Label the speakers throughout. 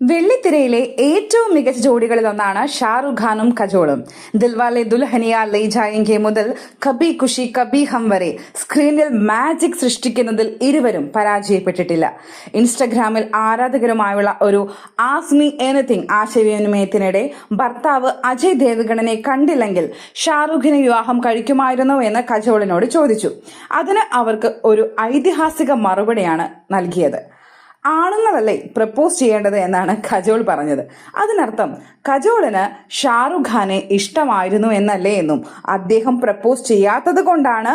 Speaker 1: വെള്ളിത്തിരയിലെ ഏറ്റവും മികച്ച ജോഡികളിൽ ഒന്നാണ് ഷാറുഖ് ഖാനും കജോളും. ദിൽവാലെ ദുൽഹനിയ ലേ ജായെങ്കെ മുതൽ കബി ഖുഷി കബി ഹം വരെ സ്ക്രീനിൽ മാജിക് സൃഷ്ടിക്കുന്നതിൽ ഇരുവരും പരാജയപ്പെട്ടിട്ടില്ല. ഇൻസ്റ്റഗ്രാമിൽ ആരാധകരുമായുള്ള ഒരു ആസ്മി എനിത്തിങ് ആശയവിനിമയത്തിനിടെ ഭർത്താവ് അജയ് ദേവഗണനെ കണ്ടില്ലെങ്കിൽ ഷാറുഖിനെ വിവാഹം കഴിക്കുമായിരുന്നോ എന്ന് കജോളിനോട് ചോദിച്ചു. അതിന് അവർക്ക് ഒരു ഐതിഹാസിക മറുപടിയാണ് നൽകിയത്. ആണുങ്ങളല്ലേ പ്രപ്പോസ് ചെയ്യേണ്ടത് എന്നാണ് കജോൾ പറഞ്ഞത്. അതിനർത്ഥം കജോളിന് ഷാറുഖ് ഖാനെ ഇഷ്ടമായിരുന്നു എന്നല്ലേ എന്നും അദ്ദേഹം പ്രപ്പോസ് ചെയ്യാത്തത് കൊണ്ടാണ്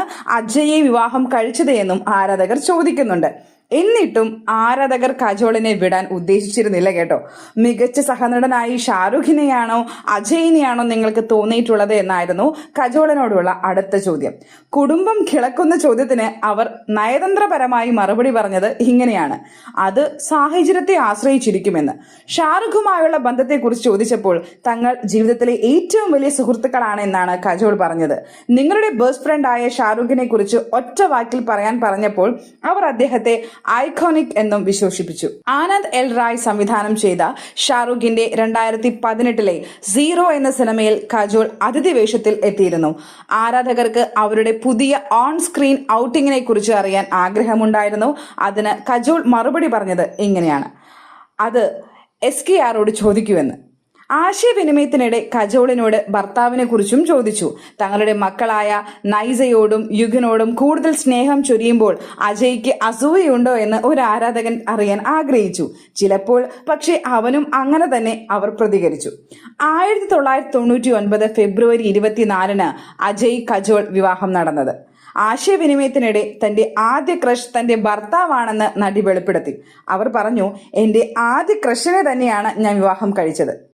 Speaker 1: വിവാഹം കഴിച്ചത് എന്നും ആരാധകർ ചോദിക്കുന്നുണ്ട്. എന്നിട്ടും ആരാധകർ കജോളിനെ വിടാൻ ഉദ്ദേശിച്ചിരുന്നില്ല കേട്ടോ. മികച്ച സഹനടനായി ഷാരൂഖിനെയാണോ അജയിനെയാണോ നിങ്ങൾക്ക് തോന്നിയിട്ടുള്ളത് എന്നായിരുന്നു കജോളിനോടുള്ള അടുത്ത ചോദ്യം. കുടുംബം കിളക്കുന്ന ചോദ്യത്തിന് അവർ നയതന്ത്രപരമായി മറുപടി പറഞ്ഞത് ഇങ്ങനെയാണ്. അത് സാഹചര്യത്തെ ആശ്രയിച്ചിരിക്കുമെന്ന്. ഷാറുഖുമായുള്ള ബന്ധത്തെക്കുറിച്ച് ചോദിച്ചപ്പോൾ തങ്ങൾ ജീവിതത്തിലെ ഏറ്റവും വലിയ സുഹൃത്തുക്കളാണ് എന്നാണ് കജോൾ പറഞ്ഞത്. നിങ്ങളുടെ ബെസ്റ്റ് ഫ്രണ്ടായ ഷാറുഖിനെ കുറിച്ച് ഒറ്റ വാക്കിൽ പറയാൻ പറഞ്ഞപ്പോൾ അവർ അദ്ദേഹത്തെ ഐക്കോണിക് എന്നും വിശേഷിപ്പിച്ചു. ആനന്ദ് എൽ റായ് സംവിധാനം ചെയ്ത ഷാറൂഖിന്റെ രണ്ടായിരത്തി പതിനെട്ടിലെ സീറോ എന്ന സിനിമയിൽ കജോൾ അതിഥി വേഷത്തിൽ എത്തിയിരുന്നു. ആരാധകർക്ക് അവരുടെ പുതിയ ഓൺ സ്ക്രീൻ ഔട്ടിങ്ങിനെ കുറിച്ച് അറിയാൻ ആഗ്രഹമുണ്ടായിരുന്നു. അതിന് കജോൾ മറുപടി പറഞ്ഞത് ഇങ്ങനെയാണ്. അത് എസ് കെ ആറോട് ചോദിക്കുമെന്ന്. ആശയവിനിമയത്തിനിടെ കജോളിനോട് ഭർത്താവിനെ കുറിച്ചും ചോദിച്ചു. തങ്ങളുടെ മക്കളായ നൈസയോടും യുഗനോടും കൂടുതൽ സ്നേഹം ചൊരിയുമ്പോൾ അജയ്ക്ക് അസൂയുണ്ടോ എന്ന് ഒരു ആരാധകൻ അറിയാൻ ആഗ്രഹിച്ചു. ചിലപ്പോൾ പക്ഷേ അവനും അങ്ങനെ തന്നെ അവർ പ്രതികരിച്ചു. ആയിരത്തി തൊള്ളായിരത്തി തൊണ്ണൂറ്റി ഒൻപത് ഫെബ്രുവരി ഇരുപത്തിനാലിന് അജയ് കജോൾ വിവാഹം നടന്നത്. ആശയവിനിമയത്തിനിടെ തന്റെ ആദ്യ ക്രഷ് തന്റെ ഭർത്താവാണെന്ന് നടി വെളിപ്പെടുത്തി. അവർ പറഞ്ഞു എന്റെ ആദ്യ ക്രഷിനെ തന്നെയാണ് ഞാൻ വിവാഹം കഴിച്ചത്.